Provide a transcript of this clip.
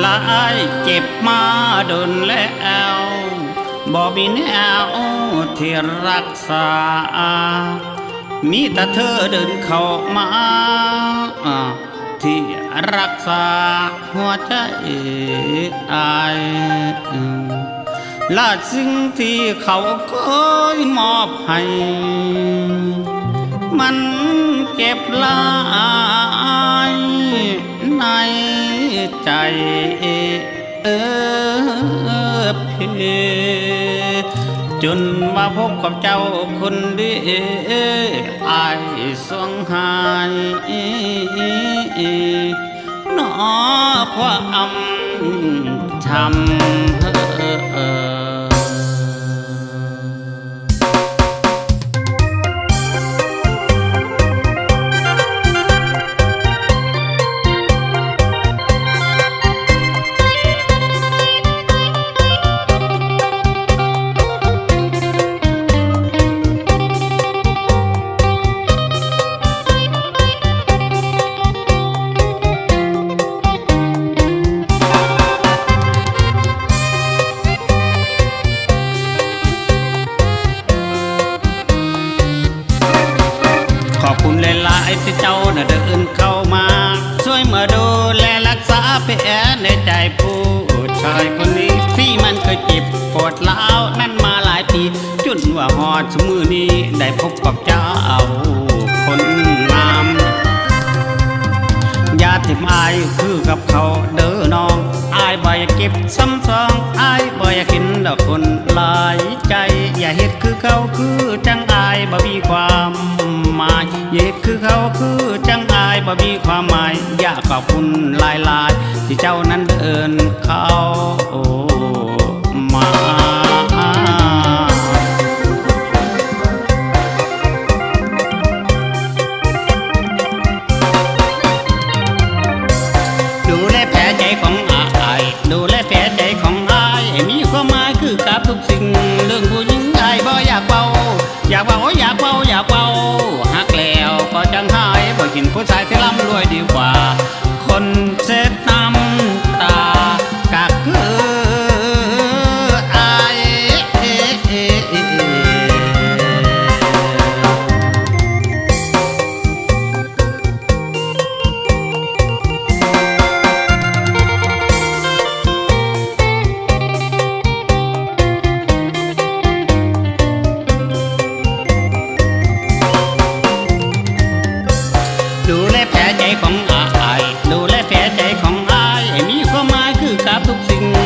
หลายเจ็บมาดนแล้วบ่มีแนวที่รักษา มีแต่เธอเดินเข้ามา ที่รักษาหัวใจอาย และสิ่งที่เขาเคยมอบให้ มันเก็บลายในใจเออเพจนมาพบกับเจ้าคนดีไอายสวงหายหนอความทำายๆที่เจ้าน่ะเดินเข้ามา ช่วยมาดูแลรักษาแผลในใจผู้ชายคนนี้ที่มันเคยเจ็บปวดร้าวนั่นมาหลายปีจนว่าหอดสมือนี้ได้พบกับเจ้าคนงามยาทิมอายคือกับเขาเด้อน้องอายบ่อยากเก็บซ้ำซองอายบ่อยากกินดอกคนหลายใจ อย่าเฮ็ดคือเขาคือจังอายบ่มีความ หมายอย่าเฮ็ดคือเขาคือจังอายบ่มีความหมายอยากขอบคุณหลายๆ ที่เจ้านั้นเดินเข้ามาดูแลแผลใจของอายดูแลแผลใจของอายให้มีความหมายคือกับทุกสิ่งเรื่องผู้หญิงอายบ่อยากเฝอ ชายที่ร่ำรวยดี ดูแลแผลใจของอาย ดูแลแผลใจของอาย มีความหมายคือกับทุกสิ่ง